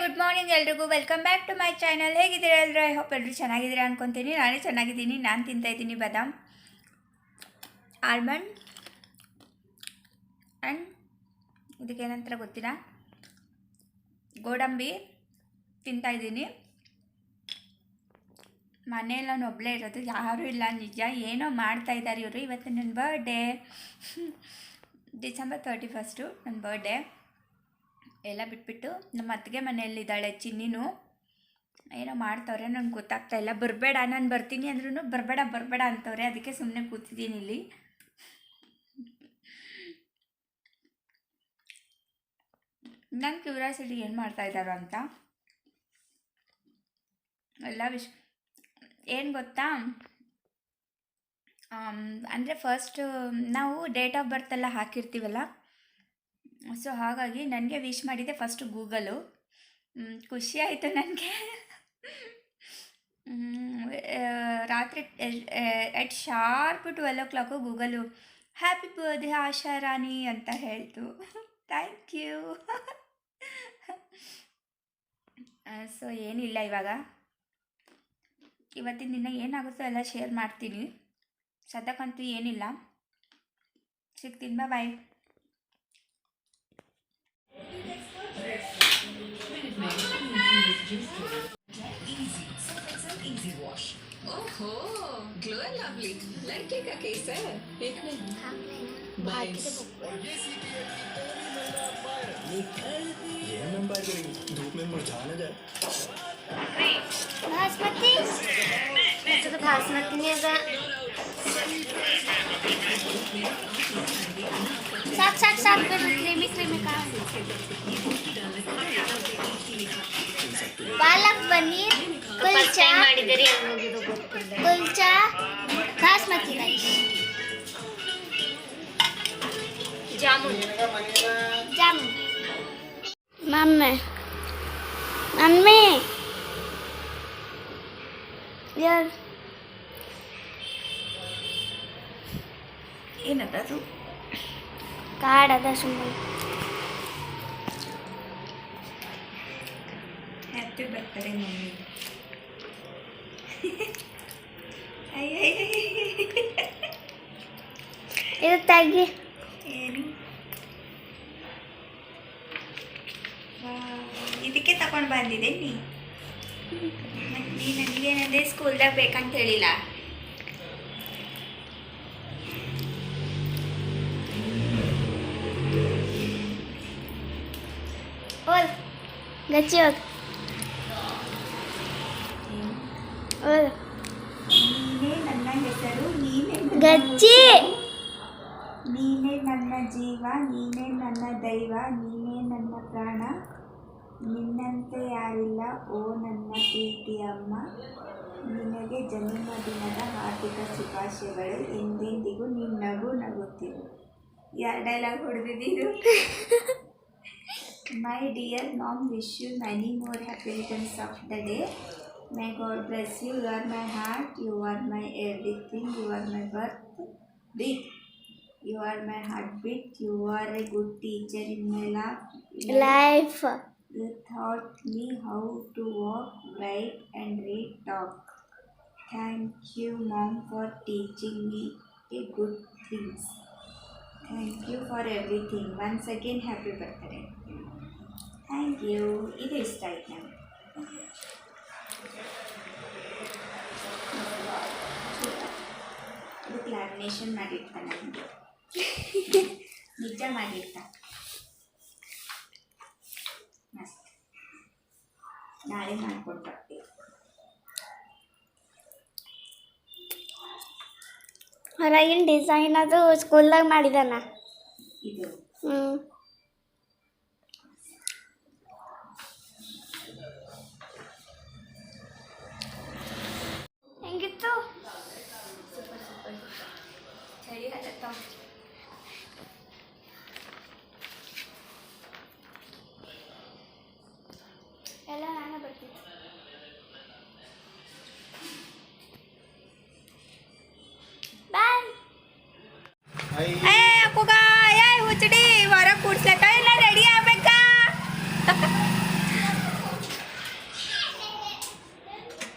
Good morning ಎಲ್ರಿಗೂ. Welcome back to my channel. ಹೇಗಿದ್ದೀರಾ ಎಲ್ಲರೂ ಐ ಹೋಪ್ ಎಲ್ಲರೂ ಚೆನ್ನಾಗಿದ್ದೀರಾ ಅನ್ಕೊತೀನಿ. ನಾನೇ ಚೆನ್ನಾಗಿದ್ದೀನಿ. ನಾನು ತಿಂತಾ ಇದ್ದೀನಿ ಬಾದಾಮ್, ಆಲ್ಮಂಡ್ ಆ್ಯಂಡ್ ಇದಕ್ಕೇನಂತರ ಗೊತ್ತಿಲ್ಲ? ಗೋಡಂಬಿ ತಿಂತಾ ಇದ್ದೀನಿ. ಮನೆಯಲ್ಲಿ ನಾನು ಒಬ್ಬಳೇ ಇರೋದು. ಯಾರೂ ಇಲ್ಲ. ನಿಜ ಏನೋ ಮಾಡ್ತಾ ಇದ್ದಾರೆ ಇವರು. ಇವತ್ತು ನನ್ನ ಬರ್ಡೇ ಡಿಸೆಂಬರ್ ತರ್ಟಿ ಫಸ್ಟು ನನ್ನ ಬರ್ಡೇ ಎಲ್ಲ ಬಿಟ್ಬಿಟ್ಟು ನಮ್ಮ ಅತ್ತಿಗೆ ಮನೆಯಲ್ಲಿದ್ದಾಳೆ ಚಿನ್ನಿನು. ಏನೋ ಮಾಡ್ತವ್ರೆ ನನಗೆ ಗೊತ್ತಾಗ್ತಾ ಇಲ್ಲ. ಬರಬೇಡ, ನಾನು ಬರ್ತೀನಿ ಅಂದ್ರೂ ಬರಬೇಡ ಬರಬೇಡ ಅಂತವ್ರೆ. ಅದಕ್ಕೆ ಸುಮ್ಮನೆ ಕೂತಿದ್ದೀನಿ ಇಲ್ಲಿ. ನನ್ನ ಕ್ಯೂರಿಯಾಸಿಟಿ ಏನು ಮಾಡ್ತಾ ಇದ್ದಾರೋ ಅಂತ? ಎಲ್ಲ ವಿಷ್ ಏನು ಗೊತ್ತಾ? ಅಂದರೆ ಫಸ್ಟ್ ನಾವು ಡೇಟ್ ಆಫ್ ಬರ್ತ್ ಎಲ್ಲ ಹಾಕಿರ್ತೀವಲ್ಲ? ಸೊ ಹಾಗಾಗಿ ನನಗೆ ವಿಶ್ ಮಾಡಿದ್ದೆ ಫಸ್ಟು ಗೂಗಲು ಖುಷಿ ಆಯಿತು ನನಗೆ. ರಾತ್ರಿ at sharp twelve o'clock Google happy birthday Asha Rani ಅಂತ ಹೇಳ್ತು. ಥ್ಯಾಂಕ್ ಯು ಸೊ ಏನಿಲ್ಲ ಇವಾಗ. ಇವತ್ತಿನ ದಿನ ಏನಾಗುತ್ತೋ ಎಲ್ಲ ಶೇರ್ ಮಾಡ್ತೀನಿ. ಸದ್ಯಕ್ಕಂತೂ ಏನಿಲ್ಲ. ಸಿಗ್ತೀನಿ ಬಾ ಬಾಯ್ ओहो ग्लो एंड लवली लड़के का केस है। एक नहीं। ये मैं करेंगे धूप में मुरझा न जाए। बासमती? मुझे तो साथ साथ साथ कर क्रीमी क्रीमी का। ಪಾಲಕ್ ಪನ್ನೀರ್ ಕುಲ್ಚಾ. ಮಾಡಿದರೆ ಹೋಗಿದ್ದು ಗೊತ್ತಿಲ್ಲ. Kulcha basmati rice jamun. Jamun. Mummy. Mummy. ಯಾರು? ಏನದು ಕಾಡದ ಸುಮ್ಮನೆ. ಹ್ಯಾಪಿ ಬರ್ತಾರೆ ಮಮ್ಮಿ. ಇದು ತೆಗಿ. ಏನು? ಇದಕ್ಕೆ ತಗೊಂಡು ಬಂದಿದೆ ನೀ. ಮತ್ತೆ ನೀ ನನಗೇನಂದ್ರೆ ಸ್ಕೂಲ್ದಾಗ ಬೇಕಂತ ಹೇಳಿಲ್ಲ. ಓಲ್ ಗಚ್ಚಿ ಹೋಗ್ ಓಲ್ ನೀನೇ ನನ್ನ ಹೆಸರು ನೀನೇ ನನ್ನ ಗಚ್ಚಿ ನೀನೇ ನನ್ನ ಜೀವ, ನೀನೇ ನನ್ನ ದೈವ, ನೀನೇ ನನ್ನ ಪ್ರಾಣ. ನಿನ್ನಂತೆ ಯಾರಿಲ್ಲ, ಓ ನನ್ನ ಪ್ರೀತಿ ಅಮ್ಮ ನಿನಗೆ ಜನ್ಮದಿನದ ಹಾರ್ದಿಕ ಶುಭಾಶಯಗಳು. ಎಂದೆಂದಿಗೂ ನಿನ್ನಗೂ ನಗುತ್ತಿವೆ ಯಾರು dialogue ಹೊಡೆದಿದ್ದೀರು. My dear mom wish you many more happy returns of the day my god bless you you are my heart you are my everything you are my birth beat You are my heartbeat. You are a good teacher in my life. Life You taught me how to walk, write, and read, talk. Thank you, mom, for teaching me a good things. Thank you for everything. Once again, happy birthday. Thank you. ಇದು ಇಷ್ಟ ಆಯ್ತು ನನಗೆ ಇದಕ್ಕೆ lamination ಮಾಡಿರ್ತಾನೆ ನನಗೆ ನಿಜ ಮಾಡಿರ್ತ ಮಸ್ತ್ ನಾಳೆ ಮಾಡ್ಕೊಂಡು ಹೊರಗಿನ ಡಿಸೈನ್ ಅದು ಸ್ಕೂಲ್ದಾಗ ಮಾಡಿದಾನ ಇದು. ಹ್ಞೂ ಬಾಯ್ ಏ ಅಪ್ಪುಗ ಏ ಹುಚ್ಚಡಿ ಹೊರ ಕೂಡ್ಸ್ಲಕ ಇಲ್ಲ ರೆಡಿ ಆಗ್ಬೇಕ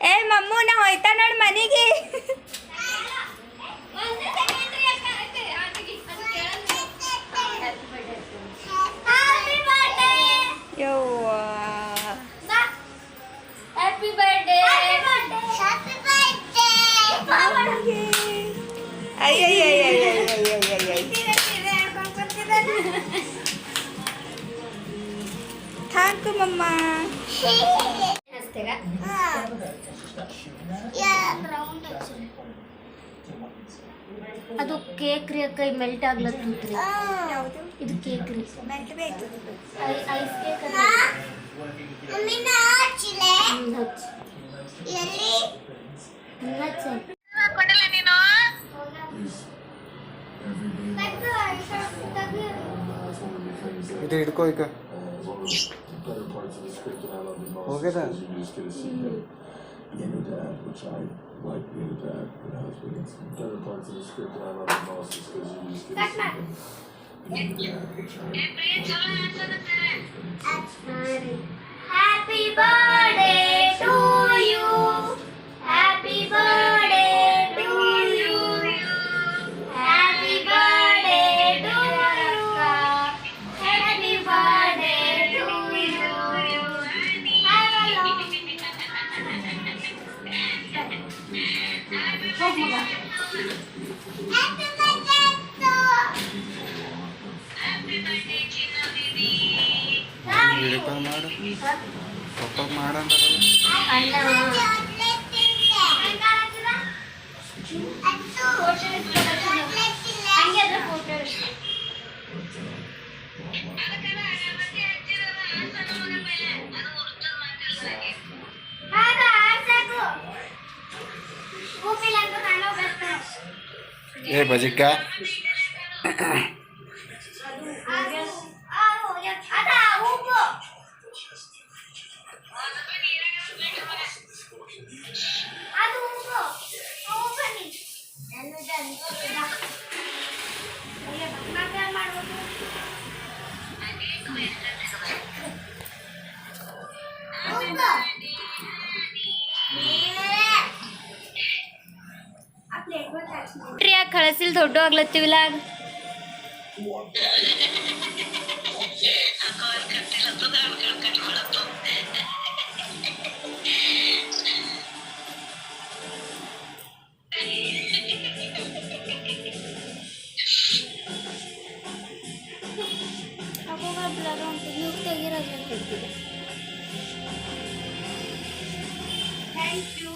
ಏ ಮಮ್ಮು ನಾ ಹೋಯ್ತಾ ನೋಡ್ ಮನೆಗೆ ಅಕ್ಕ ಮೆಲ್ಟ್ ಆಗ್ಲತ್ತಂತ್ರಿ ಯಾವುದು ಇದು ಕೇಕ್ ರೀ ಮೆಲ್ಟ್ ಬೇಕು ಐಸ್ ಕೇಕ್ ಇದು ಹಿಡ್ಕೋ ಈಗ ಹೋಗ್ಯದ like being attacked and husband. It's one of the parts of the script that I love the most is because you just get to. Happy birthday to you. Happy birthday. ಹಿಡ್ಕೊ ಮಾಡು photo ಏ ಬಜಿಕ್ಕ ಯಾಕೆ ಕಳಿಸಿಲ್ ದೊಡ್ಡ ಆಗ್ಲತ್ತೀವಿಲ್ಲ thank you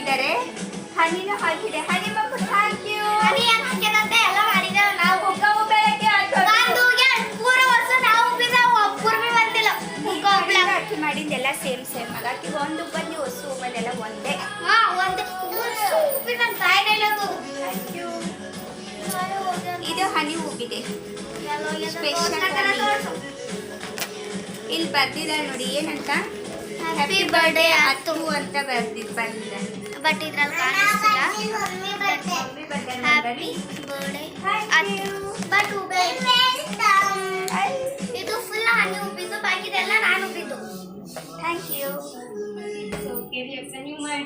ಹಾಕಿದ್ದಾರೆ. ಹನಿನೂ ಹಾಕಿದೆ. ಹನಿ ಮಗು thank you ನಾವು. ಹುಗ್ಗವು ಬೆಳಗ್ಗೆ ಅಕ್ಕಿ ಮಾಡಿದ್ದೆಲ್ಲ ಸೇಮ್ ಸೇಮ್ ಹಾಕಿ ಒಂದು ಬನ್ನಿ ಹೊಸು ಬಂದೆಲ್ಲ ಒಂದೇ. ಥ್ಯಾಂಕ್ ಯು ಇದು ಹನಿ ಹೂವಿದೆ. ಸ್ಪೆಷಲ್ ಇಲ್ಲಿ ಬರ್ದಿದ್ದಾರೆ ನೋಡಿ ಏನಂತ? ಹ್ಯಾಪಿ ಬರ್ಡೇ ಅತ್ತು. ಅಂತ ಬರ್ದಿದ್ದು ಬಂದಿದ್ದಾರೆ ಬಟ್ ಇದ್ರಲ್ಲಿ ಕಾಣಿಸ್ತಿಲ್ಲ ಮಮ್ಮಿ ಬರ್ತಾರೆ ಹ್ಯಾಪಿ ಬರ್ಡೇ ಬಟ್ ಇದು ಫುಲ್ ಹನಿ ಉಬ್ಬಿದ್ದು ಬಾಕಿದೆಲ್ಲ ನಾನು ಉಬ್ಬಿದ್ದು ಥ್ಯಾಂಕ್ ಯು ಬಾಯ್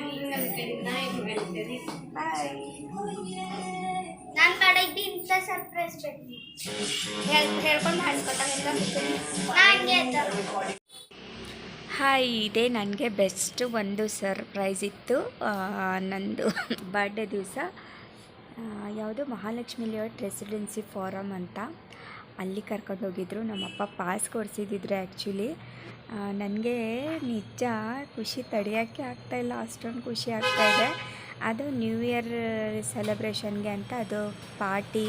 ನನ್ನ ಕಡೆಗೆ ಇಂಥ ಸರ್ಪ್ರೈಸ್ ಬೇಕು ಹೇಳ್ ಹೇಳ್ಕೊಂಡು ಹಣ್ಕೊಟ್ಟಾಗ ನನಗೆ ಹಾಯ್ ಇದೇ. ನನಗೆ ಬೆಸ್ಟ್ ಒಂದು ಸರ್ಪ್ರೈಸ್ ಇತ್ತು. ನಂದು ಬರ್ಡೇ ದಿವಸ ಯಾವುದು ಮಹಾಲಕ್ಷ್ಮಿ ಲೇಔಟ್ ರೆಸಿಡೆನ್ಸಿ ಫಾರಮ್ ಅಂತ. ಅಲ್ಲಿ ಕರ್ಕೊಂಡು ಹೋಗಿದ್ರು. ನಮ್ಮಪ್ಪ ಪಾಸ್ ಕೊಡಿಸಿದ್ರು ಆ್ಯಕ್ಚುಲಿ ನನಗೆ ನಿಜ ಖುಷಿ ತಡೆಯೋಕ್ಕೆ ಆಗ್ತಾಯಿಲ್ಲ ಅಷ್ಟೊಂದು ಖುಷಿ ಆಗ್ತಾಯಿದೆ ಅದು ನ್ಯೂ ಇಯರ್ ಸೆಲೆಬ್ರೇಷನ್ಗೆ ಅಂತ, ಅದು ಪಾರ್ಟಿ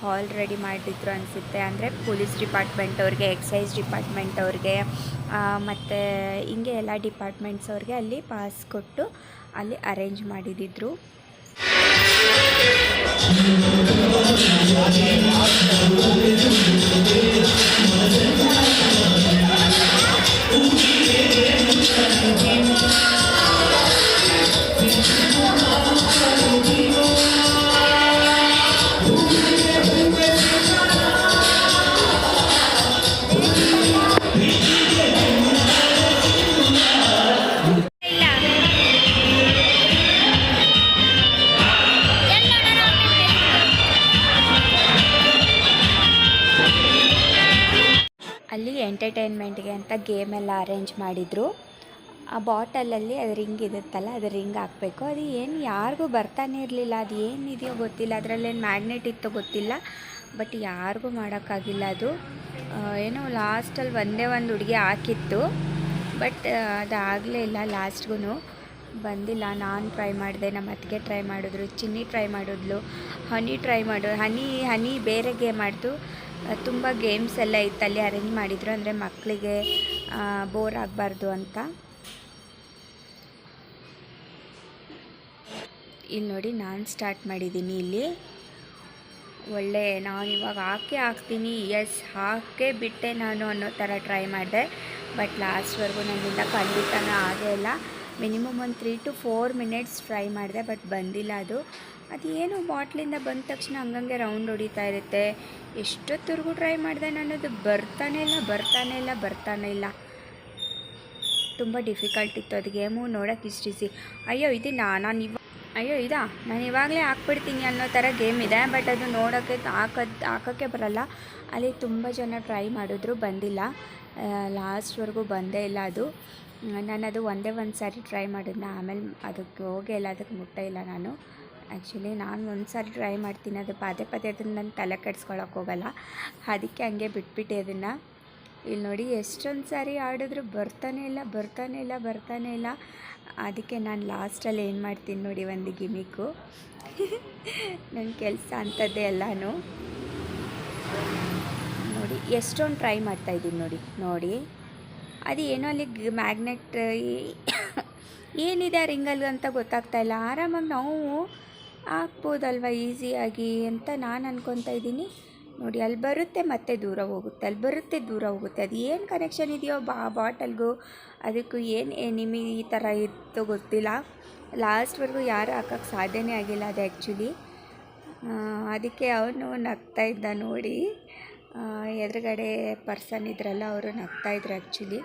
ಹಾಲ್ ರೆಡಿ ಮಾಡಿದ್ರು ಅನಿಸುತ್ತೆ. ಅಂದರೆ ಪೊಲೀಸ್ ಡಿಪಾರ್ಟ್ಮೆಂಟ್ ಅವ್ರಿಗೆ, ಎಕ್ಸೈಸ್ ಡಿಪಾರ್ಟ್ಮೆಂಟ್ ಅವ್ರಿಗೆ ಮತ್ತು ಹಿಂಗೆ ಎಲ್ಲ ಡಿಪಾರ್ಟ್ಮೆಂಟ್ಸ್ ಅವ್ರಿಗೆ ಅಲ್ಲಿ ಪಾಸ್ ಕೊಟ್ಟು ಅಲ್ಲಿ ಅರೇಂಜ್ ಮಾಡಿದಿದ್ರು. ಎಂಟರ್ಟೈನ್ಮೆಂಟ್ಗೆ ಅಂತ ಗೇಮ್ ಎಲ್ಲ ಅರೇಂಜ್ ಮಾಡಿದರು. ಆ ಬಾಟಲಲ್ಲಿ ಅದು ರಿಂಗ್ ಇರುತ್ತಲ್ಲ, ಅದು ರಿಂಗ್ ಹಾಕಬೇಕು. ಅದು ಏನು ಯಾರಿಗೂ ಬರ್ತಾನೆ ಇರಲಿಲ್ಲ. ಅದು ಏನಿದೆಯೋ ಗೊತ್ತಿಲ್ಲ. ಅದರಲ್ಲೇನು ಮ್ಯಾಗ್ನೆಟ್ ಇತ್ತೋ ಗೊತ್ತಿಲ್ಲ. ಬಟ್ ಯಾರಿಗೂ ಮಾಡೋಕ್ಕಾಗಿಲ್ಲ ಅದು. ಏನೋ ಲಾಸ್ಟಲ್ಲಿ ಒಂದೇ ಒಂದು ಹುಡುಗಿ ಹಾಕಿತ್ತು. ಬಟ್ ಅದಾಗಲೇ ಇಲ್ಲ ಲಾಸ್ಟ್ಗೂ ಬಂದಿಲ್ಲ. ನಾನು ಟ್ರೈ ಮಾಡಿದೆ. ನಮ್ಮ ಅತ್ತಿಗೆ ಟ್ರೈ ಮಾಡಿದ್ರು. ಚಿನ್ನಿ ಟ್ರೈ ಮಾಡಿದ್ಲು. ಹನಿ ಟ್ರೈ ಮಾಡು, ಹನಿ ಹನಿ ಬೇರೆ ಗೇಮ್ ಆಡ್ತು. ತುಂಬ ಗೇಮ್ಸ್ ಎಲ್ಲ ಇತ್ತಲ್ಲಿ ಅರೇಂಜ್ ಮಾಡಿದರು. ಅಂದರೆ ಮಕ್ಕಳಿಗೆ ಬೋರ್ ಆಗಬಾರ್ದು ಅಂತ. ಇಲ್ಲಿ ನೋಡಿ, ನಾನು ಸ್ಟಾರ್ಟ್ ಮಾಡಿದ್ದೀನಿ ಇಲ್ಲಿ. ಒಳ್ಳೆ, ನಾನು ಇವಾಗ ಹಾಕೇ ಹಾಕ್ತೀನಿ. ಎಸ್ ಹಾಕೇ ಬಿಟ್ಟೆ ನಾನು ಅನ್ನೋ ಥರ ಟ್ರೈ ಮಾಡಿದೆ. ಬಟ್ ಲಾಸ್ಟ್ವರೆಗೂ ನನ್ನಿಂದ ಖಂಡಿತನೂ ಆಗೇ ಇಲ್ಲ. ಮಿನಿಮಮ್ ಒಂದು three to four minutes try ಮಾಡಿದೆ ಬಟ್ ಬಂದಿಲ್ಲ ಅದು. ಅದೇನು ಬಾಟ್ಲಿಂದ ಬಂದ ತಕ್ಷಣ ಹಂಗಂಗೆ ರೌಂಡ್ ಹೊಡಿತಾ ಇರುತ್ತೆ. ಎಷ್ಟೊತ್ತಿರ್ಗೂ ಟ್ರೈ ಮಾಡಿದೆ ನಾನು ಅದು ಬರ್ತಾನೆ ಇಲ್ಲ ಬರ್ತಾನೆ ಇಲ್ಲ ಬರ್ತಾನೆ ಇಲ್ಲ. ತುಂಬ ಡಿಫಿಕಲ್ಟ್ ಇತ್ತು ಅದು ಗೇಮು. ನೋಡೋಕೆ ಇಷ್ಟು ಈಸಿ. ಅಯ್ಯೋ ಇದೀನಾ ನಾನು ಇವಾಗ ಅಯ್ಯೋ, ಇದಾ? ನಾನು ಇವಾಗಲೇ ಹಾಕ್ಬಿಡ್ತೀನಿ ಅನ್ನೋ ಥರ ಗೇಮ್ ಇದೆ, ಬಟ್ ಅದು ನೋಡೋಕ್ಕೆ ಹಾಕೋದು ಹಾಕೋಕ್ಕೆ ಬರಲ್ಲ. ಅಲ್ಲಿ ತುಂಬ ಜನ ಟ್ರೈ ಮಾಡಿದ್ರು, ಬಂದಿಲ್ಲ. ಲಾಸ್ಟ್ವರೆಗೂ ಬಂದೇ ಇಲ್ಲ ಅದು. ನಾನು ಅದು ಒಂದೇ ಒಂದು ಸಾರಿ ಟ್ರೈ ಮಾಡಿದ್ನ. ಆಮೇಲೆ ಅದಕ್ಕೆ ಹೋಗೇ ಇಲ್ಲ, ಅದಕ್ಕೆ ಮುಟ್ಟೇ ಇಲ್ಲ ನಾನು. ಆ್ಯಕ್ಚುಲಿ ನಾನು ಒಂದು ಸಾರಿ ಟ್ರೈ ಮಾಡ್ತೀನಿ, ಅದು ಪದೇ ಪದೇ ಅದನ್ನು ನಾನು ತಲೆ ಕೆಡ್ಸ್ಕೊಳಕ್ಕೆ ಹೋಗಲ್ಲ. ಅದಕ್ಕೆ ಹಂಗೆ ಬಿಟ್ಬಿಟ್ಟೆ ಅದನ್ನು. ಇಲ್ಲಿ ನೋಡಿ, ಎಷ್ಟೊಂದು ಸಾರಿ ಆಡಿದ್ರು ಬರ್ತಾನೆ ಇಲ್ಲ ಬರ್ತಾನೆ ಇಲ್ಲ ಬರ್ತಾನೆ ಇಲ್ಲ. ಅದಕ್ಕೆ ನಾನು ಲಾಸ್ಟಲ್ಲಿ ಏನು ಮಾಡ್ತೀನಿ ನೋಡಿ ಒಂದು ಗಿಮಿಕ್ಕು. ನನ್ನ ಕೆಲಸ ಅಂಥದ್ದೇ ಎಲ್ಲನೂ. ನೋಡಿ, ಎಷ್ಟೊಂದು ಟ್ರೈ ಮಾಡ್ತಾಯಿದ್ದೀನಿ ನೋಡಿ ನೋಡಿ. ಅದು ಏನೋ ಅಲ್ಲಿ ಮ್ಯಾಗ್ನೆಟ್, ಏನಿದೆ ರಿಂಗಲ್ಲಿ ಅಂತ ಗೊತ್ತಾಗ್ತಾ ಇಲ್ಲ. ಆರಾಮಾಗಿ ನಾವು ಹಾಕ್ಬೋದಲ್ವ ಈಸಿಯಾಗಿ ಅಂತ ನಾನು ಅನ್ಕೊತಾ ಇದ್ದೀನಿ. ನೋಡಿ, ಅಲ್ಲಿ ಬರುತ್ತೆ ಮತ್ತೆ ದೂರ ಹೋಗುತ್ತೆ, ಅಲ್ಲಿ ಬರುತ್ತೆ ದೂರ ಹೋಗುತ್ತೆ. ಅದು ಏನು ಕನೆಕ್ಷನ್ ಇದೆಯೋ ಬಾ ಬಾಟಲ್ಗೂ ಅದಕ್ಕೂ ಏನು ನಿಮಗೆ ಈ ಥರ ಇತ್ತು ಗೊತ್ತಿಲ್ಲ. ಲಾಸ್ಟ್ವರೆಗೂ ಯಾರು ಹಾಕೋಕ್ಕೆ ಸಾಧ್ಯನೇ ಆಗಿಲ್ಲ ಅದು ಆ್ಯಕ್ಚುಲಿ ಅದಕ್ಕೆ ಅವನು ನಗ್ತಾ ಇದ್ದ ನೋಡಿ. ಎದುರುಗಡೆ ಪರ್ಸನ್ ಇದ್ರಲ್ಲ, ಅವರು ನಗ್ತಾ ಇದ್ರು ಆ್ಯಕ್ಚುಲಿ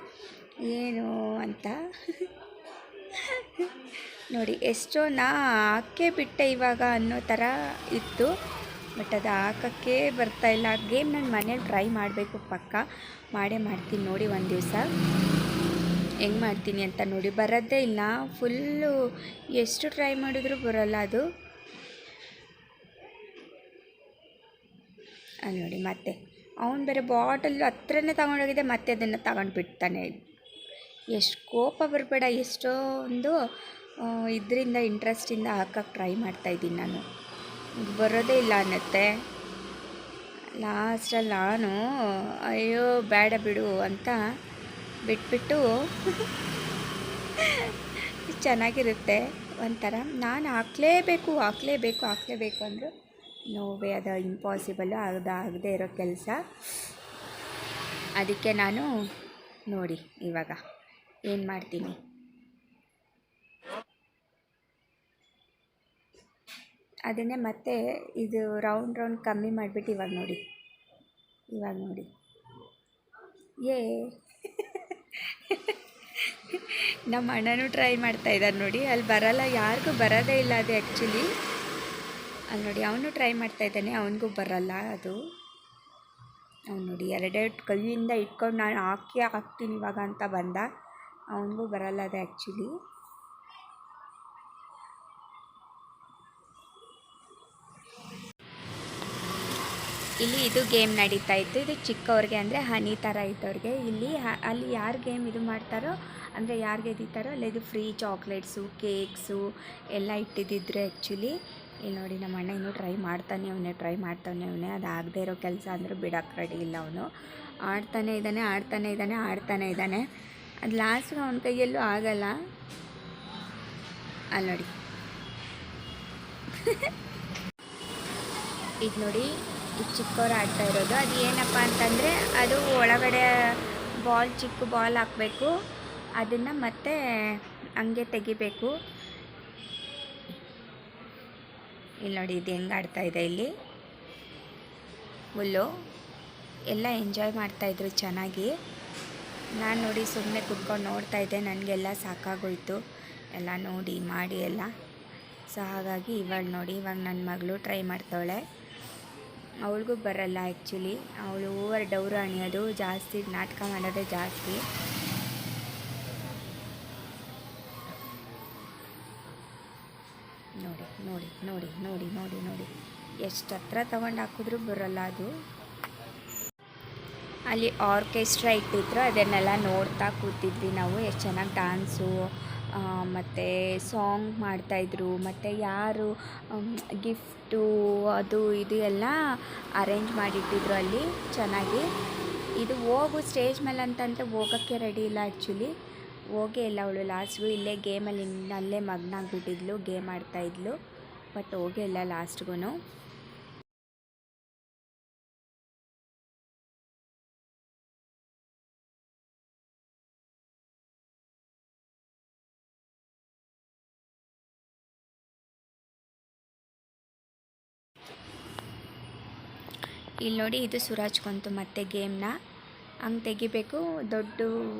ಏನು ಅಂತ. ನೋಡಿ, ಎಷ್ಟೋ ನಾ ಹಾಕೇ ಬಿಟ್ಟೆ ಇವಾಗ ಅನ್ನೋ ಥರ ಇತ್ತು. ಬಟ್ ಅದು ಹಾಕೋಕ್ಕೆ ಬರ್ತಾಯಿಲ್ಲ ಗೇಮ್ ನಾನು ಮನೇಲಿ ಟ್ರೈ ಮಾಡಬೇಕು ಪಕ್ಕ. ಮಾಡೇ ಮಾಡ್ತೀನಿ ನೋಡಿ ಒಂದು ದಿವಸ. ಹೆಂಗೆ ಮಾಡ್ತೀನಿ ಅಂತ ನೋಡಿ, ಬರೋದೇ ಇಲ್ಲ. ಫುಲ್ಲು ಎಷ್ಟು ಟ್ರೈ ಮಾಡಿದ್ರು ಬರೋಲ್ಲ ಅದು. ಅಲ್ಲಿ ನೋಡಿ, ಮತ್ತೆ. ಅವನು ಬೇರೆ ಬಾಟಲ್ ಹತ್ರನೇ ತಗೊಂಡೋಗಿದ್ದೆ ಮತ್ತೆ ಅದನ್ನು ತಗೊಂಡು ಬಿಡ್ತಾನೆ. ಎಷ್ಟು ಕೋಪ ಬರಬೇಡ, ಎಷ್ಟೊಂದು ಇದರಿಂದ ಇಂಟ್ರೆಸ್ಟಿಂದ ಹಾಕೋಕ್ಕೆ ಟ್ರೈ ಮಾಡ್ತಾಯಿದ್ದೀನಿ ನಾನು. ಬರೋದೇ ಇಲ್ಲ ಅನ್ನತ್ತೆ. ಲಾಸ್ಟಲ್ಲಿ ನಾನು, ಅಯ್ಯೋ, ಬೇಡ ಬಿಡು ಅಂತ ಬಿಟ್ಬಿಟ್ಟು ಚೆನ್ನಾಗಿರುತ್ತೆ ಒಂಥರ. ನಾನು ಹಾಕ್ಲೇಬೇಕು ಹಾಕ್ಲೇಬೇಕು ಹಾಕ್ಲೇಬೇಕು ಅಂದರು ನೋವೇ ಅದು ಇಂಪಾಸಿಬಲ್ಲು ಅದು ಆಗದೆ ಇರೋ ಕೆಲಸ. ಅದಕ್ಕೆ ನಾನು ನೋಡಿ ಇವಾಗ. ಏನು ಮಾಡ್ತೀನಿ? ಅದನ್ನೇ ಮತ್ತೆ ಇದು ರೌಂಡ್ ರೌಂಡ್ ಕಮ್ಮಿ ಮಾಡಿಬಿಟ್ಟು ಇವಾಗ ನೋಡಿ. ಇವಾಗ ನೋಡಿ. ಏ ನಮ್ಮ ಅಣ್ಣನೂ ಟ್ರೈ ಮಾಡ್ತಾ ಇದ್ದಾರೆ ನೋಡಿ. ಅಲ್ಲಿ ಬರಲ್ಲ, ಯಾರಿಗೂ ಬರೋದೇ ಇಲ್ಲ ಅದು ಆ್ಯಕ್ಚುಲಿ ಅಲ್ಲಿ ನೋಡಿ, ಅವನು ಟ್ರೈ ಮಾಡ್ತಾ ಇದ್ದಾನೆ, ಅವನಿಗೂ ಬರಲ್ಲ ಅದು. ಅವ್ನು ನೋಡಿ, ಎರಡೆರಡು ಕೈಯಿಂದ ಇಟ್ಕೊಂಡು ನಾನು ಹಾಕಿ ಹಾಕ್ತೀನಿ ಇವಾಗ ಅಂತ ಬಂದ. ಅವನಿಗೂ ಬರಲ್ಲ ಅದು ಆ್ಯಕ್ಚುಲಿ ಇಲ್ಲಿ ಇದು ಗೇಮ್ ನಡೀತಾ ಇತ್ತು. ಇದು ಚಿಕ್ಕವ್ರಿಗೆ ಅಂದರೆ ಹನಿ ಥರ ಇದ್ದವ್ರಿಗೆ. ಇಲ್ಲಿ ಅಲ್ಲಿ ಯಾರು ಗೇಮ್ ಇದು ಮಾಡ್ತಾರೋ, ಅಂದರೆ ಯಾರು ಗೆದ್ದಿತಾರೋ ಅಲ್ಲಿ ಇದು ಫ್ರೀ ಚಾಕ್ಲೇಟ್ಸು ಕೇಕ್ಸು ಎಲ್ಲ ಇಟ್ಟಿದ್ದಿದ್ರು ಆ್ಯಕ್ಚುಲಿ ಇಲ್ಲಿ ನೋಡಿ ನಮ್ಮ ಅಣ್ಣ ಇನ್ನೂ ಟ್ರೈ ಮಾಡ್ತಾನೆ ಅವನೇ ಟ್ರೈ ಮಾಡ್ತಾನೆ ಅವನೇ. ಅದು ಆಗದೆ ಇರೋ ಕೆಲಸ ಅಂದರೂ ಬಿಡೋಕ್ಕೆ ರೆಡಿ ಇಲ್ಲ ಅವನು. ಆಡ್ತಾನೆ ಇದ್ದಾನೆ ಆಡ್ತಾನೆ ಇದ್ದಾನೆ ಆಡ್ತಾನೆ ಇದ್ದಾನೆ ಅದು ಲಾಸ್ಟ್ಗೆ ಅವನ ಕೈಯಲ್ಲೂ ಆಗಲ್ಲ. ಅಲ್ಲಿ ನೋಡಿ. ಇದು ನೋಡಿ ಇದು ಚಿಕ್ಕವ್ರು ಆಡ್ತಾ ಇರೋದು. ಅದು ಏನಪ್ಪ ಅಂತಂದರೆ, ಅದು ಒಳಗಡೆ ಬಾಲ್ ಚಿಕ್ಕ ಬಾಲ್ ಹಾಕಬೇಕು. ಅದನ್ನು ಮತ್ತೆ ಹಂಗೆ ತೆಗಿಬೇಕು. ಇಲ್ಲಿ ನೋಡಿ, ಇದು ಹೆಂಗೆ ಆಡ್ತಾ ಇದೆ ಇಲ್ಲಿ. ಹುಲ್ಲು ಎಲ್ಲ ಎಂಜಾಯ್ ಮಾಡ್ತಾಯಿದ್ರು ಚೆನ್ನಾಗಿ. ನಾನು ನೋಡಿ ಸುಮ್ಮನೆ ಕುತ್ಕೊಂಡು ನೋಡ್ತಾ ಇದ್ದೆ. ನನಗೆಲ್ಲ ಸಾಕಾಗೋಯಿತು. ಎಲ್ಲ ನೋಡಿ, ಮಾಡಿ ಎಲ್ಲ. ಸೊ, ಹಾಗಾಗಿ ಇವಾಗ ನೋಡಿ, ಇವಾಗ ನನ್ನ ಮಗಳು ಟ್ರೈ ಮಾಡ್ತಾಳೆ ಅವಳಿಗೂ ಬರಲ್ಲ ಆ್ಯಕ್ಚುಲಿ ಅವಳು ಓವರ್ ಡೌರು ಅಣಿಯೋದು ಜಾಸ್ತಿ, ನಾಟಕ ಮಾಡೋದೇ ಜಾಸ್ತಿ. ನೋಡಿ ನೋಡಿ ನೋಡಿ ನೋಡಿ ನೋಡಿ ನೋಡಿ. ಎಷ್ಟು ಹತ್ರ ತಗೊಂಡು ಹಾಕಿದ್ರೂ ಬರೋಲ್ಲ ಅದು. ಅಲ್ಲಿ ಆರ್ಕೆಸ್ಟ್ರಾ ಇಟ್ಟಿದ್ರು, ಅದನ್ನೆಲ್ಲ ನೋಡ್ತಾ ಕೂತಿದ್ವಿ ನಾವು. ಎಷ್ಟು ಚೆನ್ನಾಗಿ ಡಾನ್ಸು ಮತ್ತು ಸಾಂಗ್ ಮಾಡ್ತಾಯಿದ್ರು, ಮತ್ತು ಯಾರು ಗಿಫ್ಟು, ಅದು ಇದು ಎಲ್ಲ ಅರೇಂಜ್ ಮಾಡಿಟ್ಟಿದ್ರು ಅಲ್ಲಿ ಚೆನ್ನಾಗಿ. ಇದು ಹೋಗು ಸ್ಟೇಜ್ ಮೇಲೆ ಅಂತಂದರೆ ಹೋಗೋಕ್ಕೆ ರೆಡಿ ಇಲ್ಲ ಆ್ಯಕ್ಚುಲಿ. ಹೋಗೇ ಇಲ್ಲ ಅವಳು ಲಾಸ್ಟ್ಗೂ, ಇಲ್ಲೇ ಗೇಮಲ್ಲಿ ಅಲ್ಲೇ ಮಗ್ನಾಗ್ಬಿಟ್ಟಿದ್ಲು, ಗೇಮ್ ಆಡ್ತಾಯಿದ್ಲು, ಬಟ್ ಹೋಗೇ ಇಲ್ಲ ಲಾಸ್ಟ್ಗೂ ಇಲ್ಲಿ ನೋಡಿ ಇದು ಸುರಾಜ್ ಕೊಂತು ಮತ್ತೆ ಗೇಮ್ನ. ಹಂಗೆ ತೆಗಿಬೇಕು, ದೊಡ್ಡ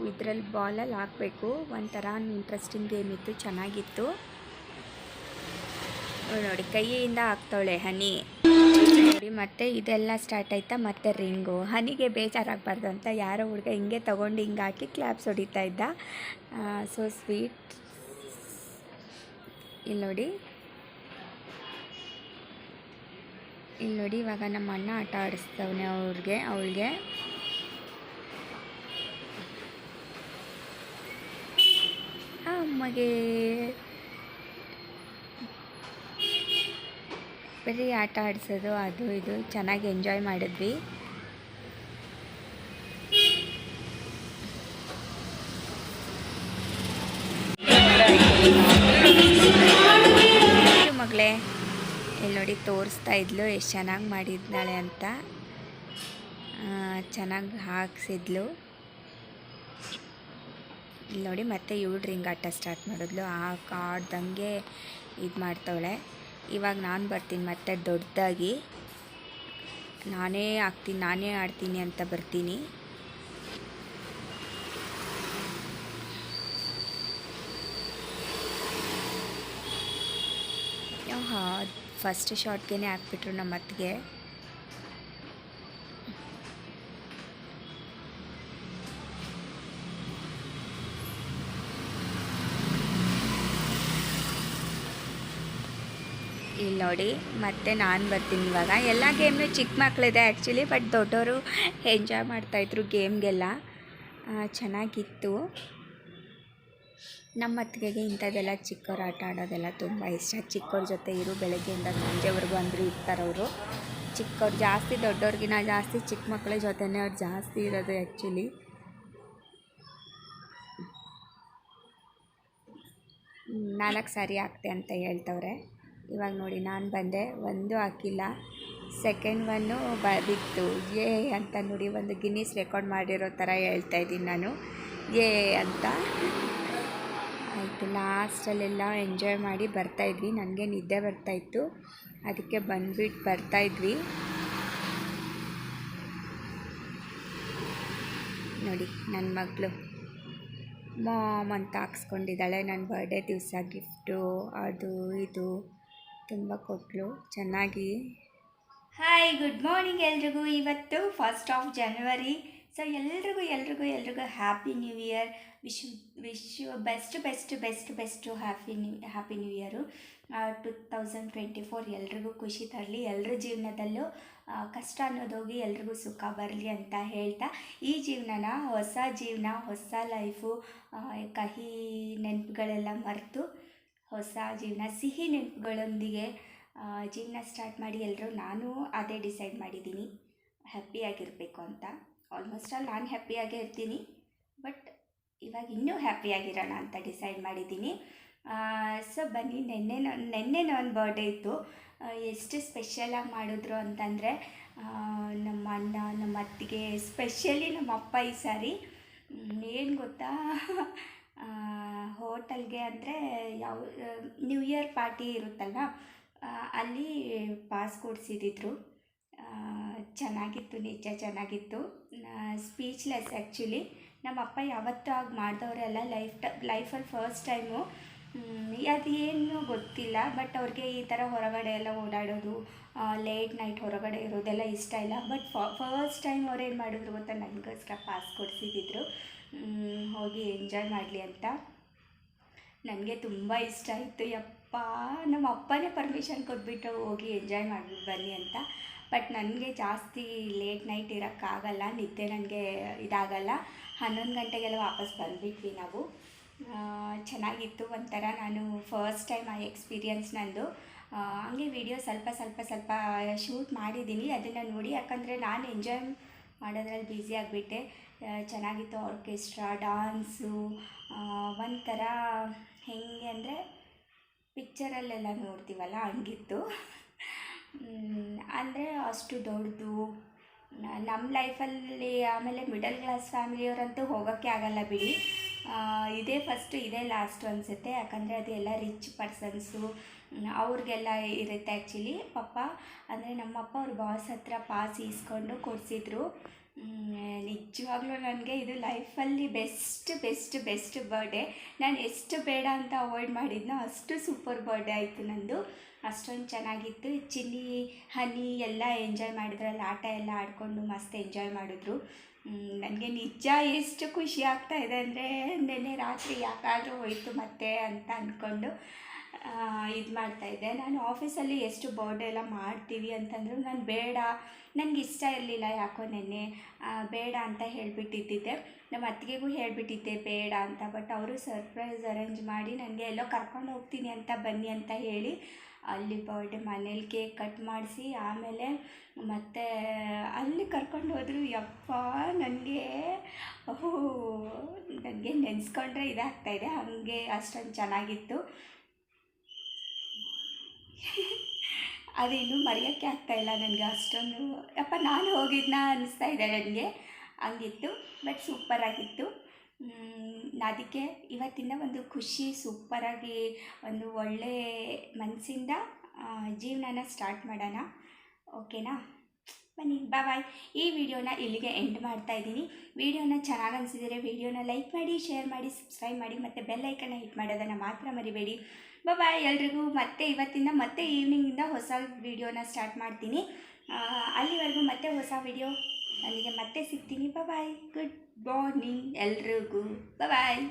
ಇದರಲ್ಲಿ ಬಾಲಲ್ಲಿ ಹಾಕಬೇಕು. ಒಂಥರ ಇಂಟ್ರೆಸ್ಟಿಂಗ್ ಗೇಮ್ ಇತ್ತು, ಚೆನ್ನಾಗಿತ್ತು. ನೋಡಿ, ಕೈಯಿಂದ ಹಾಕ್ತಾಳೆ ಹನಿ. ನೋಡಿ, ಮತ್ತೆ ಇದೆಲ್ಲ ಸ್ಟಾರ್ಟ್ ಆಯ್ತಾ, ಮತ್ತೆ ರಿಂಗು. ಹನಿಗೆ ಬೇಜಾರಾಗಬಾರ್ದು ಅಂತ ಯಾರೋ ಹುಡುಗ ಹಿಂಗೆ ತೊಗೊಂಡು ಹಿಂಗೆ ಹಾಕಿ ಕ್ಲಾಪ್ಸ್ ಹೊಡಿತಾ ಇದ್ದ. ಸೊ ಸ್ವೀಟ್ ಇಲ್ಲಿ ನೋಡಿ ಇಲ್ಲಿ ನೋಡಿ ಇವಾಗ ನಮ್ಮ ಅಣ್ಣ ಆಟ ಆಡಿಸ್ತವನೆ ಅವ್ರಿಗೆ, ಅವಳಿಗೆ. ಅಮ್ಮಗೆ ಬರೀ ಆಟ ಆಡಿಸೋದು, ಅದು ಇದು, ಚೆನ್ನಾಗಿ ಎಂಜಾಯ್ ಮಾಡಿದ್ವಿ. ಮಗಳೇ. ಇಲ್ಲಿ ನೋಡಿ ತೋರಿಸ್ತಾ ಇದ್ಲು, ಎಷ್ಟು ಚೆನ್ನಾಗಿ ಮಾಡಿದ್ದಾಳೆ ಅಂತ. ಚೆನ್ನಾಗಿ ಹಾಕ್ಸಿದ್ಲು. ಇಲ್ಲಿ ನೋಡಿ ಮತ್ತೆ ಇವಳು ರಿಂಗ್ ಆಟ ಸ್ಟಾರ್ಟ್ ಮಾಡಿದ್ಲು. ಆಡ್ದಂಗೆ ಇದು ಮಾಡ್ತವಳೆ. ಇವಾಗ ನಾನು ಬರ್ತೀನಿ ಮತ್ತೆ ದೊಡ್ಡದಾಗಿ ನಾನೇ ಹಾಕ್ತೀನಿ ನಾನೇ ಆಡ್ತೀನಿ ಅಂತ ಬರ್ತೀನಿ. ಫಸ್ಟ್ ಶಾರ್ಟ್ಗೆ ಹಾಕ್ಬಿಟ್ರು ನಮ್ಮ ಅತ್ತಿಗೆ. ಇಲ್ಲಿ ನೋಡಿ, ಮತ್ತೆ ನಾನು ಬರ್ತೀನಿ ಇವಾಗ. ಎಲ್ಲ ಗೇಮ್ನು ಚಿಕ್ಕ ಮಕ್ಕಳಿದೆ ಆ್ಯಕ್ಚುಲಿ ಬಟ್ ದೊಡ್ಡವರು ಎಂಜಾಯ್ ಮಾಡ್ತಾಯಿದ್ರು ಗೇಮ್ಗೆಲ್ಲ ಚೆನ್ನಾಗಿತ್ತು. ನಮ್ಮ ಅತ್ತಿಗೆಗೆ ಇಂಥದ್ದೆಲ್ಲ ಚಿಕ್ಕವ್ರು ಆಟ ಆಡೋದೆಲ್ಲ ತುಂಬ ಇಷ್ಟ. ಚಿಕ್ಕವ್ರ ಜೊತೆ ಇರು, ಬೆಳಗ್ಗೆಯಿಂದ ಸಂಜೆವರೆಗೂ ಅಂದರೂ ಇರ್ತಾರೆ ಅವರು. ಚಿಕ್ಕವ್ರು ಜಾಸ್ತಿ ದೊಡ್ಡವ್ರಿಗಿನ ಜಾಸ್ತಿ ಚಿಕ್ಕ ಮಕ್ಕಳ ಜೊತೆನೇ ಅವ್ರು ಜಾಸ್ತಿ ಇರೋದು ಆ್ಯಕ್ಚುಲಿ ನಾಲ್ಕು ಸಾರಿ ಹಾಕ್ತೆ ಅಂತ ಹೇಳ್ತವ್ರೆ. ಇವಾಗ ನೋಡಿ, ನಾನು ಬಂದೆ, ಒಂದು ಹಾಕಿಲ್ಲ. ಸೆಕೆಂಡ್ ಒನ್ನು ಬ ಬಿತ್ತು. ಏ ಅಂತ ನೋಡಿ, ಒಂದು ಗಿನ್ನಿಸ್ ರೆಕಾರ್ಡ್ ಮಾಡಿರೋ ಥರ ಹೇಳ್ತಾ ಇದ್ದೀನಿ ನಾನು. ಏ ಅಂತ. ಆಯಿತು ಲಾಸ್ಟಲ್ಲೆಲ್ಲ ಎಂಜಾಯ್ ಮಾಡಿ ಬರ್ತಾಯಿದ್ವಿ ನನಗೆ ನಿದ್ದೆ ಬರ್ತಾಯಿತ್ತು ಅದಕ್ಕೆ ಬಂದ್ಬಿಟ್ಟು ಬರ್ತಾಯಿದ್ವಿ ನೋಡಿ ನನ್ನ ಮಗಳು. ಮಾಮ್ ಅಂತ ಹಾಕ್ಸ್ಕೊಂಡಿದ್ದಾಳೆ. ನನ್ನ ಬರ್ಡೇ ದಿವಸ ಗಿಫ್ಟು, ಅದು ಇದು. ತುಂಬ ಕೊಟ್ಟಳು ಚೆನ್ನಾಗಿ. ಹಾಯ್ ಗುಡ್ ಮಾರ್ನಿಂಗ್ ಎಲ್ರಿಗೂ. ಇವತ್ತು ಫಸ್ಟ್ ಆಫ್ ಜನವರಿ ಸೊ ಎಲ್ರಿಗೂ ಎಲ್ರಿಗೂ ಎಲ್ರಿಗೂ happy new year wish wish best best best best happy new happy new year two thousand twenty four ಎಲ್ರಿಗೂ ಖುಷಿ ತರಲಿ ಎಲ್ಲರ ಜೀವನದಲ್ಲೂ ಕಷ್ಟ ಕಷ್ಟ ಅನ್ನೋದೋಗಿ ಎಲ್ರಿಗೂ ಸುಖ ಬರಲಿ ಅಂತ ಹೇಳ್ತಾ, ಈ ಜೀವನನ, ಹೊಸ ಜೀವನ, ಹೊಸ ಲೈಫು ಕಹಿ ನೆನಪುಗಳೆಲ್ಲ ಮರೆತು, ಹೊಸ ಜೀವನ, ಸಿಹಿ ನೆನಪುಗಳೊಂದಿಗೆ ಜೀವನ ಸ್ಟಾರ್ಟ್ ಮಾಡಿ ಎಲ್ಲರೂ ನಾನು ಅದೇ ಡಿಸೈಡ್ ಮಾಡಿದ್ದೀನಿ. ಹ್ಯಾಪಿಯಾಗಿರಬೇಕು ಅಂತ. ಆಲ್ಮೋಸ್ಟ್ ಆಲ್ ನಾನು ಹ್ಯಾಪಿಯಾಗೇ ಇರ್ತೀನಿ. ಬಟ್ ಇವಾಗ ಇನ್ನೂ ಹ್ಯಾಪಿಯಾಗಿರೋಣ ಅಂತ ಡಿಸೈಡ್ ಮಾಡಿದ್ದೀನಿ. ಸೊ ಬನ್ನಿ, ನೆನ್ನೆ ನನ್ನ ನೆನ್ನೆ ಬರ್ಡೇ ಇತ್ತು. ಎಷ್ಟು ಸ್ಪೆಷಲಾಗಿ ಮಾಡಿದ್ರು ಅಂತಂದರೆ ನಮ್ಮ ಅಣ್ಣ, ನಮ್ಮ ಅತ್ತಿಗೆ ಸ್ಪೆಷಲಿ ನಮ್ಮ ಅಪ್ಪ ಈ ಸಾರಿ. ಏನು ಗೊತ್ತಾ? ಹೋಟೆಲ್ಗೆ ಅಂದರೆ ಯಾವ ನ್ಯೂ ಇಯರ್ ಪಾರ್ಟಿ ಇರುತ್ತಲ್ಲ ಅಲ್ಲಿ ಪಾಸ್ ಕೊಡಿಸಿದ್ರು. ಚೆನ್ನಾಗಿತ್ತು ನಿಜ ಚೆನ್ನಾಗಿತ್ತು. ಸ್ಪೀಚ್ಲೆಸ್ ಆ್ಯಕ್ಚುಲಿ ನಮ್ಮ ಅಪ್ಪ ಯಾವತ್ತೂ ಆಗಿ ಮಾಡಿದವರೆಲ್ಲ ಲೈಫ್ ಟ ಲೈಫಲ್ಲಿ ಫಸ್ಟ್ ಟೈಮು ಏನು ಗೊತ್ತಿಲ್ಲ ಬಟ್ ಅವ್ರಿಗೆ ಈ ಥರ ಹೊರಗಡೆ ಎಲ್ಲ ಓಡಾಡೋದು ಲೇಟ್ ನೈಟ್ ಹೊರಗಡೆ ಇರೋದೆಲ್ಲ ಇಷ್ಟ ಇಲ್ಲ. ಬಟ್ ಫಸ್ಟ್ ಟೈಮ್ ಅವ್ರು ಏನು ಮಾಡಿದ್ರು ಗೊತ್ತಾ? ನನಗೋಸ್ಕರ ಪಾಸ್ ಕೊಡಿಸಿದ್ರು ಹೋಗಿ ಎಂಜಾಯ್ ಮಾಡಲಿ ಅಂತ. ನನಗೆ ತುಂಬ ಇಷ್ಟ ಆಯಿತು. ಯಪ್ಪ, ನಮ್ಮ ಅಪ್ಪನೇ ಪರ್ಮಿಷನ್ ಕೊಟ್ಬಿಟ್ಟು ಹೋಗಿ ಎಂಜಾಯ್ ಮಾಡಿ, ಬನ್ನಿ ಅಂತ. ಬಟ್ ನನಗೆ ಜಾಸ್ತಿ ಲೇಟ್ ನೈಟ್ ಇರೋಕ್ಕಾಗಲ್ಲ, ನಿದ್ದೆ ನನಗೆ ಇದಾಗಲ್ಲ. ಹನ್ನೊಂದು ಗಂಟೆಗೆಲ್ಲ ವಾಪಸ್ ಬಂದುಬಿಟ್ವಿ ನಾವು. ಚೆನ್ನಾಗಿತ್ತು ಒಂಥರ ನಾನು ಫಸ್ಟ್ ಟೈಮ್ ಆ ಎಕ್ಸ್ಪೀರಿಯನ್ಸ್ ನಂದು. ಹಂಗೆ ವಿಡಿಯೋ ಸ್ವಲ್ಪ ಸ್ವಲ್ಪ ಸ್ವಲ್ಪ ಶೂಟ್ ಮಾಡಿದ್ದೀನಿ, ಅದನ್ನು ನೋಡಿ, ಯಾಕಂದರೆ ನಾನು ಎಂಜಾಯ್ ಮಾಡೋದ್ರಲ್ಲಿ ಬ್ಯುಸಿ ಆಗಿಬಿಟ್ಟೆ. ಚೆನ್ನಾಗಿತ್ತು ಆರ್ಕೆಸ್ಟ್ರಾ ಡಾನ್ಸು ಒಂಥರ ಹೆಂಗೆ ಅಂದರೆ ಪಿಕ್ಚರಲ್ಲೆಲ್ಲ ನೋಡ್ತೀವಲ್ಲ, ಹಂಗಿತ್ತು. ಅಂದರೆ ಅಷ್ಟು ದೊಡ್ಡದು. ನಮ್ಮ ಲೈಫಲ್ಲಿ ಆಮೇಲೆ ಮಿಡಲ್ ಕ್ಲಾಸ್ ಫ್ಯಾಮಿಲಿಯವರಂತೂ ಹೋಗೋಕ್ಕೆ ಆಗಲ್ಲ ಬಿಡಿ. ಇದೇ ಫಸ್ಟು ಇದೇ ಲಾಸ್ಟು ಅನಿಸುತ್ತೆ. ಯಾಕಂದರೆ ಅದು ಎಲ್ಲ ರಿಚ್ ಪರ್ಸನ್ಸು ಅವ್ರಿಗೆಲ್ಲ ಇರುತ್ತೆ ಆ್ಯಕ್ಚುಲಿ ಪಪ್ಪ ಅಂದರೆ ನಮ್ಮಪ್ಪ ಅವ್ರ ಬಾಸ್ ಹತ್ರ ಪಾಸ್ ಈಸ್ಕೊಂಡು ಕೊಡಿಸಿದ್ರು. ನಿಜವಾಗ್ಲೂ ನನಗೆ ಇದು ಲೈಫಲ್ಲಿ ಬೆಸ್ಟ್ ಬೆಸ್ಟ್ ಬೆಸ್ಟ್ ಬರ್ಡೇ ನಾನು ಎಷ್ಟು ಬೇಡ ಅಂತ ಅವಾಯ್ಡ್ ಮಾಡಿದ್ನೋ ಅಷ್ಟು ಸೂಪರ್ ಬರ್ಡೇ ಆಯಿತು ನಂದು. ಅಷ್ಟೊಂದು ಚೆನ್ನಾಗಿತ್ತು. ಚಿಲ್ಲಿ ಹನಿ ಎಲ್ಲ ಎಂಜಾಯ್ ಮಾಡಿದ್ರಲ್ಲಿ, ಆಟ ಎಲ್ಲ ಆಡಿಕೊಂಡು ಮಸ್ತ್ ಎಂಜಾಯ್ ಮಾಡಿದ್ರು. ನನಗೆ ನಿಜ ಎಷ್ಟು ಖುಷಿ ಆಗ್ತಾ ಇದೆ ಅಂದರೆ ನೆನ್ನೆ ರಾತ್ರಿ ಯಾಕಾದರೂ ಹೋಯಿತು ಮತ್ತೆ ಅಂತ ಅಂದ್ಕೊಂಡು ಇದು ಮಾಡ್ತಾಯಿದ್ದೆ ನಾನು ಆಫೀಸಲ್ಲಿ ಎಷ್ಟು ಬರ್ಡೇ ಎಲ್ಲ ಮಾಡ್ತೀವಿ ಅಂತಂದ್ರು ನಾನು ಬೇಡ. ನನಗೆ ಇಷ್ಟ ಇರಲಿಲ್ಲ ಯಾಕೋ ನೆನ್ನೆ. ಬೇಡ ಅಂತ ಹೇಳಿಬಿಟ್ಟಿದ್ದೆ ನಮ್ಮ ಅತ್ತಿಗೆಗೂ ಹೇಳಿಬಿಟ್ಟಿದ್ದೆ ಬೇಡ ಅಂತ ಬಟ್ ಅವರು ಸರ್ಪ್ರೈಸ್ ಅರೇಂಜ್ ಮಾಡಿ ನನಗೆ ಎಲ್ಲೋ ಕರ್ಕೊಂಡು ಹೋಗ್ತೀನಿ ಅಂತ ಬನ್ನಿ ಅಂತ ಹೇಳಿ, ಅಲ್ಲಿ ಬರ್ಡೇ ಮನೇಲಿ ಕೇಕ್ ಕಟ್ ಮಾಡಿಸಿ, ಆಮೇಲೆ ಮತ್ತೆ ಅಲ್ಲಿ ಕರ್ಕೊಂಡು ಹೋದರು. ಯಪ್ಪ ನನಗೆ ನನಗೆ ನೆನೆಸ್ಕೊಂಡ್ರೆ ಇದಾಗ್ತಾಯಿದೆ ಹಾಗೆ ಅಷ್ಟೊಂದು ಚೆನ್ನಾಗಿತ್ತು. ಅದು ಇನ್ನೂ ಮರೆಯೋಕ್ಕೆ ಆಗ್ತಾಯಿಲ್ಲ ನನಗೆ ಅಷ್ಟೊಂದು. ಅಪ್ಪ ನಾನು ಹೋಗಿದ್ನ ಅನ್ನಿಸ್ತಾ ಇದೆ ನನಗೆ. ಹಂಗಿತ್ತು ಬಟ್ ಸೂಪರಾಗಿತ್ತು ಅದಕ್ಕೆ ಇವತ್ತಿಂದ ಒಂದು ಖುಷಿ ಸೂಪರಾಗಿ ಒಂದು ಒಳ್ಳೆ ಮನಸ್ಸಿಂದ ಜೀವನನ ಸ್ಟಾರ್ಟ್ ಮಾಡೋಣ. ಓಕೆನಾ? ಬನ್ನಿ ಬಾ ಬಾಯ್ ಈ ವಿಡಿಯೋನ ಇಲ್ಲಿಗೆ ಎಂಡ್ ಮಾಡ್ತಾ ಇದ್ದೀನಿ. ವಿಡಿಯೋನ ಚೆನ್ನಾಗಿ ಅನಿಸಿದರೆ ವಿಡಿಯೋನ ಲೈಕ್ ಮಾಡಿ ಶೇರ್ ಮಾಡಿ ಸಬ್ಸ್ಕ್ರೈಬ್ ಮಾಡಿ, ಮತ್ತು ಬೆಲ್ ಐಕನ್ನ ಹಿಟ್ ಮಾಡೋದನ್ನು ಮಾತ್ರ ಮರಿಬೇಡಿ. ಬಾಯ್ ಎಲ್ರಿಗೂ. ಮತ್ತೆ ಇವತ್ತಿಂದ ಮತ್ತೆ ಈವ್ನಿಂಗಿಂದ ಹೊಸ ವಿಡಿಯೋನ ಸ್ಟಾರ್ಟ್ ಮಾಡ್ತೀನಿ. ಅಲ್ಲಿವರೆಗೂ ಮತ್ತೆ ಹೊಸ ವಿಡಿಯೋ ನನಗೆ ಮತ್ತೆ ಸಿಗ್ತೀನಿ. ಬಾಯ್ ಗುಡ್ ಮಾರ್ನಿಂಗ್ ಎಲ್ರಿಗೂ. ಬಾಯ್